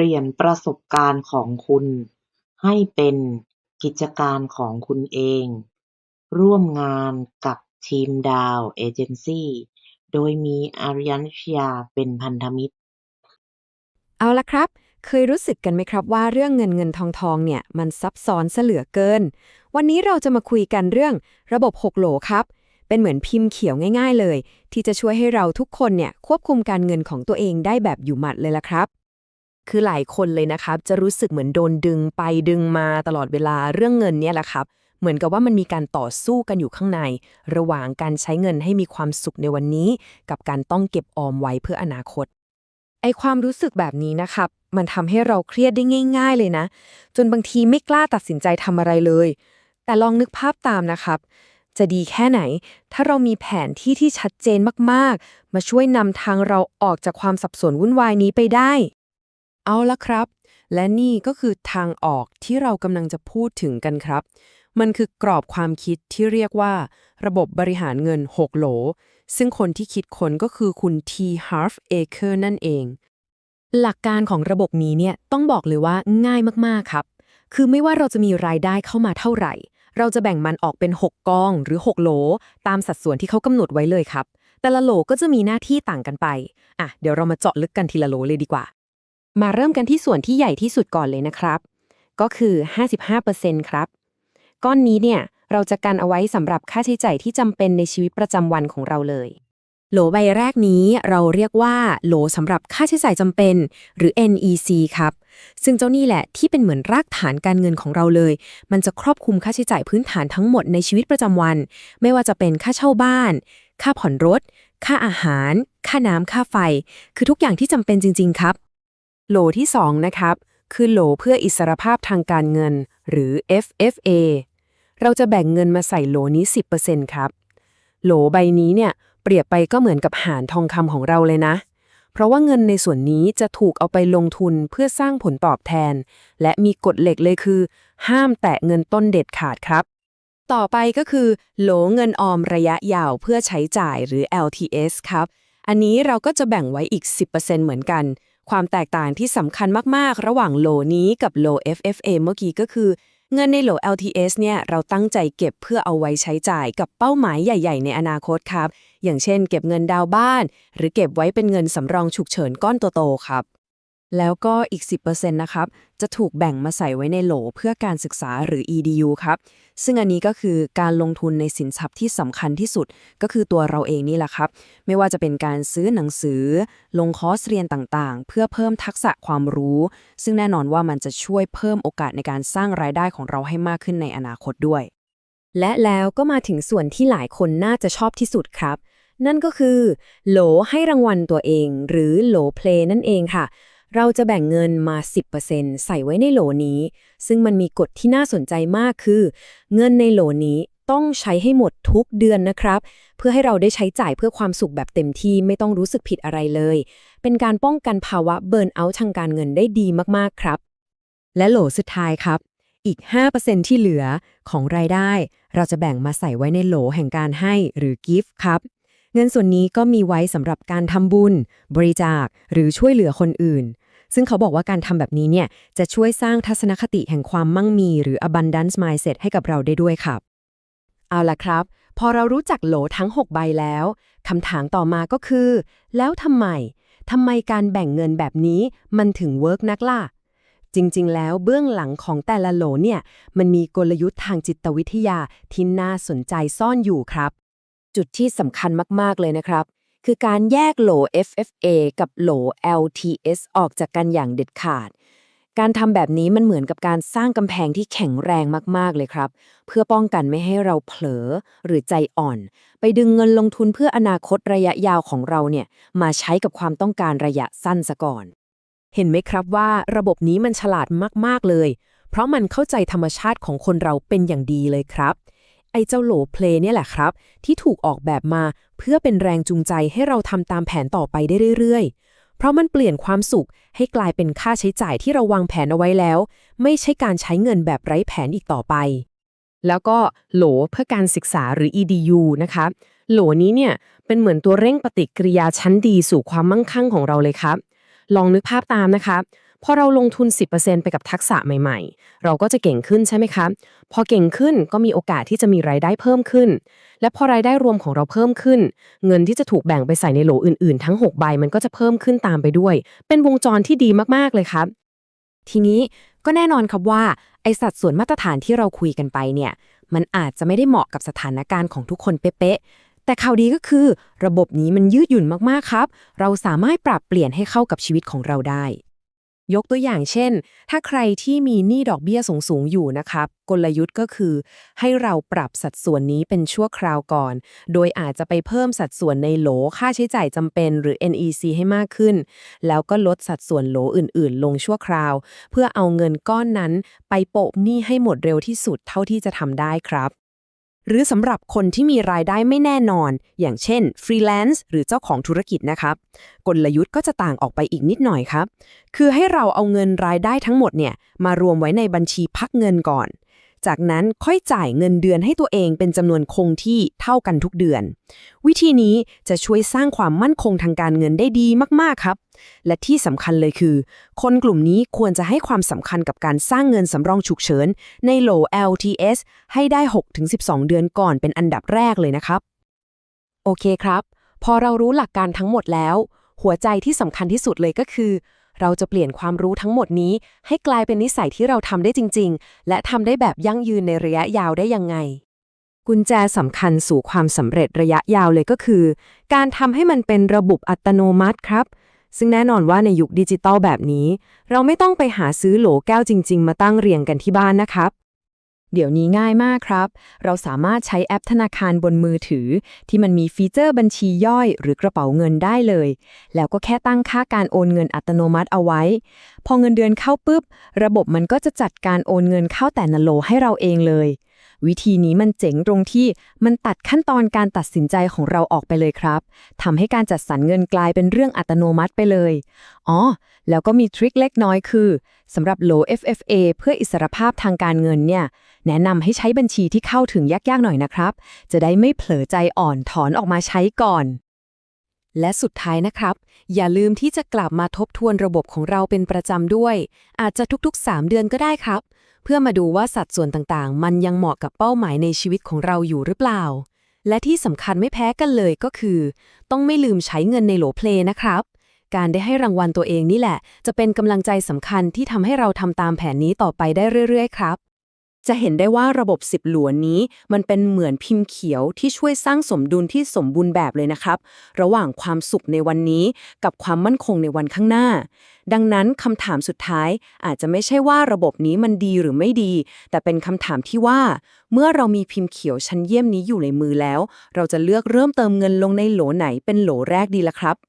เปลี่ยนประสบการณ์ของคุณให้เป็นกิจการของคุณเอง ร่วมงานกับทีมดาวเอเจนซี่โดยมีอาริยนิชยาเป็นพันธมิตร เอาละครับ เคยรู้สึกกันไหมครับว่าเรื่องเงินเงินทองทองเนี่ย มันซับซ้อนซะเหลือเกิน วันนี้เราจะมาคุยกันเรื่องระบบ6โหลครับ เป็นเหมือนพิมพ์เขียวง่าย ๆ เลย ที่จะช่วยให้เราทุกคนเนี่ยควบคุมการเงินของตัวเองได้แบบอยู่หมัดเลยละครับ คือหลายคนเลยนะครับ จะรู้สึกเหมือนโดนดึงไปดึงมาตลอดเวลาเรื่องเงินเนี่ยแหละครับ เหมือนกับว่ามันมีการต่อสู้กันอยู่ข้างใน ระหว่างการใช้เงินให้มีความสุขในวันนี้ กับการต้องเก็บออมไว้เพื่ออนาคต ไอความรู้สึกแบบนี้นะครับ มันทำให้เราเครียดได้ง่าย ๆ เลยนะ จนบางทีไม่กล้าตัดสินใจทำอะไรเลย แต่ลองนึกภาพตามนะครับจะดีแค่ไหน ถ้าเรามีแผนที่ที่ชัดเจนมาก ๆ มาช่วยนำทางเราออกจากความสับสนวุ่นวายนี้ไปได้ เอาละครับ และนี่ก็คือทางออกที่เรากำลังจะพูดถึงกันครับ มันคือกรอบความคิดที่เรียกว่า ระบบบริหารเงิน 6 โหล ซึ่งคนที่คิดค้นก็คือคุณ T. Harv Eker นั่นเอง หลักการของระบบนี้เนี่ยต้องบอกเลยว่าง่ายมากๆครับ คือไม่ว่าเราจะมีรายได้เข้ามาเท่าไหร่ เราจะแบ่งมันออกเป็น 6กองหรือ 6 โหล ตามสัดส่วนที่เขากำหนดไว้เลยครับแต่ละโหลก็จะมีหน้าที่ต่างกันไป อะ เดี๋ยวเรามาเจาะลึกกันทีละโหลเลยดีกว่า มาเริ่มกันที่ส่วนที่ใหญ่ที่สุดก่อนเลยนะครับ ก็คือ 55%ครับ ก้อนนี้เนี่ยเราจะกันเอาไว้สำหรับค่าใช้จ่ายที่จำเป็นในชีวิตประจำวันของเราเลย โหลใบแรกนี้เราเรียกว่า โหลสำหรับค่าใช้จ่ายจำเป็น หรือ NEC ครับ ซึ่งเจ้านี่แหละที่เป็นเหมือนรากฐานการเงินของเราเลย มันจะครอบคลุมค่าใช้จ่ายพื้นฐานทั้งหมดในชีวิตประจำวัน ไม่ว่าจะเป็นค่าเช่าบ้าน ค่าผ่อนรถ ค่าอาหาร ค่าน้ำค่าไฟ คือทุกอย่างที่จำเป็นจริง ๆ ครับ โหลที่ 2 นะครับ คือโหลเพื่ออิสรภาพทางการเงิน หรือ FFA เราจะแบ่งเงินมาใส่โหลนี้ 10%ครับ โหลใบนี้เนี่ยเปรียบไปก็เหมือนกับหารทองคำของเราเลยนะ เพราะว่าเงินในส่วนนี้จะถูกเอาไปลงทุนเพื่อสร้างผลตอบแทน และมีกฎเหล็กเลยคือ ห้ามแตะเงินต้นเด็ดขาดครับ ต่อไปก็คือโหลเงินออมระยะยาวเพื่อใช้จ่ายหรือ LTS ครับ อันนี้เราก็จะแบ่งไว้อีก 10%เหมือนกัน ความแตกต่างที่สำคัญมาก ๆ ระหว่างโหลนี้กับโหล FFA เมื่อกี้ก็คือ เงินในโหล LTS เนี่ย เราตั้งใจเก็บเพื่อเอาไว้ใช้จ่ายกับเป้าหมายใหญ่ ๆ ในอนาคตครับ อย่างเช่น เก็บเงินดาวบ้าน หรือเก็บไว้เป็นเงินสำรองฉุกเฉินก้อนโตๆครับ แล้วก็อีก 10%นะครับ จะถูกแบ่งมาใส่ไว้ในโหลเพื่อการศึกษาหรือ EDU ครับ ซึ่งอันนี้ก็คือการลงทุนในสินทรัพย์ที่สำคัญที่สุด ก็คือตัวเราเองนี่แหละครับ ไม่ว่าจะเป็นการซื้อหนังสือ ลงคอร์สเรียนต่างๆ เพื่อเพิ่มทักษะความรู้ ซึ่งแน่นอนว่ามันจะช่วยเพิ่มโอกาสในการสร้างรายได้ของเราให้มากขึ้นในอนาคตด้วย และแล้วก็มาถึงส่วนที่หลายคนน่าจะชอบที่สุดครับ นั่นก็คือ โหลให้รางวัลตัวเอง หรือโหลเพลนั่นเองค่ะ เราจะแบ่งเงินมา 10%ใส่ไว้ในโหลนี้ ซึ่งมันมีกฎที่น่าสนใจมากคือ เงินในโหลนี้ต้องใช้ให้หมดทุกเดือนนะครับ เพื่อให้เราได้ใช้จ่ายเพื่อความสุขแบบเต็มที่ไม่ต้องรู้สึกผิดอะไรเลย เป็นการป้องกันภาวะเบิร์นเอาท์ทางการเงินได้ดีมากๆครับ และโหลสุดท้ายครับ อีก 5%ที่เหลือของรายได้ เราจะแบ่งมาใส่ไว้ในโหลแห่งการให้หรือ gift ครับ เงินส่วนนี้ก็มีไว้สำหรับการทำบุญ บริจาคหรือช่วยเหลือคนอื่น ซึ่งเขาบอกว่าการทำแบบนี้เนี่ยจะช่วยสร้างทัศนคติแห่งความมั่งมี หรือ abundance mindset ให้กับเราได้ด้วยครับ เอาล่ะครับ พอเรารู้จักโหลทั้ง 6 ใบแล้วคำถามต่อมาก็คือ แล้วทำไมทำไมการแบ่งเงินแบบนี้มันถึงเวิร์กนักล่ะจริง ๆ แล้วเบื้องหลังของแต่ละโหลเนี่ย มันมีกลยุทธ์ทางจิตวิทยาที่น่าสนใจซ่อนอยู่ครับ จุดที่สำคัญมาก ๆ เลยนะครับ คือการแยกโหล FFA กับโหล LTS ออกจากกันอย่างเด็ดขาด การทำแบบนี้มันเหมือนกับการสร้างกำแพงที่แข็งแรงมาก ๆ เลยครับ เพื่อป้องกันไม่ให้เราเผลอหรือใจอ่อน ไปดึงเงินลงทุนเพื่ออนาคตระยะยาวของเราเนี่ยมาใช้กับความต้องการระยะสั้นซะก่อน เห็นไหมครับว่าระบบนี้มันฉลาดมาก ๆ เลย เพราะมันเข้าใจธรรมชาติของคนเราเป็นอย่างดีเลยครับ ไอ้เจ้าโหลเพลเนี่ยแหละครับ ที่ถูกออกแบบมาเพื่อเป็นแรงจูงใจให้เราทำตามแผนต่อไปได้เรื่อยๆ เพราะมันเปลี่ยนความสุขให้กลายเป็นค่าใช้จ่ายที่เราวางแผนเอาไว้แล้ว ไม่ใช่การใช้เงินแบบไร้แผนอีกต่อไป แล้วก็โหลเพื่อการศึกษาหรือ EDU นะคะโหลนี้เนี่ยเป็นเหมือนตัวเร่งปฏิกิริยาชั้นดีสู่ความมั่งคั่งของเราเลยครับ ลองนึกภาพตามนะคะ พอเราลงทุน 10%ไปกับทักษะใหม่ๆ เราก็จะเก่งขึ้นใช่ไหมคะ พอเก่งขึ้นก็มีโอกาสที่จะมีรายได้เพิ่มขึ้น และพอรายได้รวมของเราเพิ่มขึ้น เงินที่จะถูกแบ่งไปใส่ในโหลอื่นๆ ทั้ง 6 ใบมันก็จะเพิ่มขึ้นตามไปด้วย เป็นวงจรที่ดีมากๆเลยครับ ทีนี้ก็แน่นอนครับว่าไอสัดส่วนมาตรฐานที่เราคุยกันไปเนี่ยมันอาจจะไม่ได้เหมาะกับสถานการณ์ของทุกคนเป๊ะแต่ข่าวดีก็คือ ระบบนี้มันยืดหยุ่นมาก ๆ ครับ เราสามารถปรับเปลี่ยนให้เข้ากับชีวิตของเราได้ ยกตัวอย่างเช่น ถ้าใครที่มีหนี้ดอกเบี้ยสูงๆอยู่นะครับ กลยุทธ์ก็คือ ให้เราปรับสัดส่วนนี้เป็นชั่วคราวก่อน โดยอาจจะไปเพิ่มสัดส่วนในโหลค่าใช้จ่ายจำเป็นหรือ NEC ให้มากขึ้น แล้วก็ลดสัดส่วนโหลอื่นๆ ลงชั่วคราว เพื่อเอาเงินก้อนนั้นไปโปะหนี้ให้หมดเร็วที่สุดเท่าที่จะทำได้ครับ หรือสำหรับคนที่มีรายได้ไม่แน่นอน อย่างเช่นฟรีแลนซ์หรือเจ้าของธุรกิจนะครับ กลยุทธ์ก็จะต่างออกไปอีกนิดหน่อยครับ คือให้เราเอาเงินรายได้ทั้งหมดเนี่ยมารวมไว้ในบัญชีพักเงินก่อน จากนั้นค่อยจ่ายเงินเดือนให้ตัวเองเป็นจำนวนคงที่เท่ากันทุกเดือน วิธีนี้จะช่วยสร้างความมั่นคงทางการเงินได้ดีมากๆครับ และที่สำคัญเลยคือ คนกลุ่มนี้ควรจะให้ความสำคัญกับการสร้างเงินสำรองฉุกเฉินในโหล LTS ให้ได้ 6-12 เดือนก่อนเป็นอันดับแรกเลยนะครับ โอเคครับ พอเรารู้หลักการทั้งหมดแล้ว หัวใจที่สำคัญที่สุดเลยก็คือ เราจะเปลี่ยนความรู้ทั้งหมดนี้ ให้กลายเป็นนิสัยที่เราทำได้จริง ๆ และทำได้แบบยั่งยืนในระยะยาวได้ยังไง กุญแจสำคัญสู่ความสำเร็จระยะยาวเลยก็คือ การทำให้มันเป็นระบบอัตโนมัติครับ ซึ่งแน่นอนว่าในยุคดิจิตอลแบบนี้ เราไม่ต้องไปหาซื้อโหลแก้วจริง ๆ มาตั้งเรียงกันที่บ้านนะครับ เดี๋ยวนี้ง่ายมากครับ เราสามารถใช้แอปธนาคารบนมือถือ ที่มันมีฟีเจอร์บัญชีย่อย หรือกระเป๋าเงินได้เลย แล้วก็แค่ตั้งค่าการโอนเงินอัตโนมัติเอาไว้ พอเงินเดือนเข้าปุ๊บ ระบบมันก็จะจัดการโอนเงินเข้าแต่ละโลให้เราเองเลย วิธีนี้มันเจ๋งตรงที่มันตัดขั้นตอนการตัดสินใจของเราออกไปเลยครับทำให้การจัดสรรเงินกลายเป็นเรื่องอัตโนมัติไปเลย อ๋อ แล้วก็มีทริคเล็กน้อยคือสำหรับโหล FFA เพื่ออิสรภาพทางการเงินเนี่ย แนะนำให้ใช้บัญชีที่เข้าถึงยากๆหน่อยนะครับ จะได้ไม่เผลอใจอ่อนถอนออกมาใช้ก่อน และสุดท้ายนะครับ อย่าลืมที่จะกลับมาทบทวนระบบของเราเป็นประจำด้วย อาจจะทุกๆ 3 เดือนก็ได้ครับ เพื่อมาดูว่าสัดส่วนต่างๆ มันยังเหมาะกับเป้าหมายในชีวิตของเราอยู่หรือเปล่า และที่สำคัญไม่แพ้กันเลยก็คือ ต้องไม่ลืมใช้เงินในโหลเพลนะครับ การได้ให้รางวัลตัวเองนี่แหละ จะเป็นกำลังใจสำคัญที่ทำให้เราทำตามแผนนี้ต่อไปได้เรื่อย ๆ ครับ จะเห็นได้ว่าระบบ10หลวนนี้ มันเป็นเหมือนพิมพ์เขียวที่ช่วยสร้างสมดุลที่สมบูรณ์แบบเลยนะครับ ระหว่างความสุขในวันนี้ กับความมั่นคงในวันข้างหน้า ดังนั้นคำถามสุดท้าย อาจจะไม่ใช่ว่าระบบนี้มันดีหรือไม่ดี แต่เป็นคำถามที่ว่า เมื่อเรามีพิมพ์เขียวชั้นเยี่ยมนี้อยู่ในมือแล้ว เราจะเลือกเริ่มเติมเงินลงในโหลไหนเป็นโหลแรกดีล่ะครับ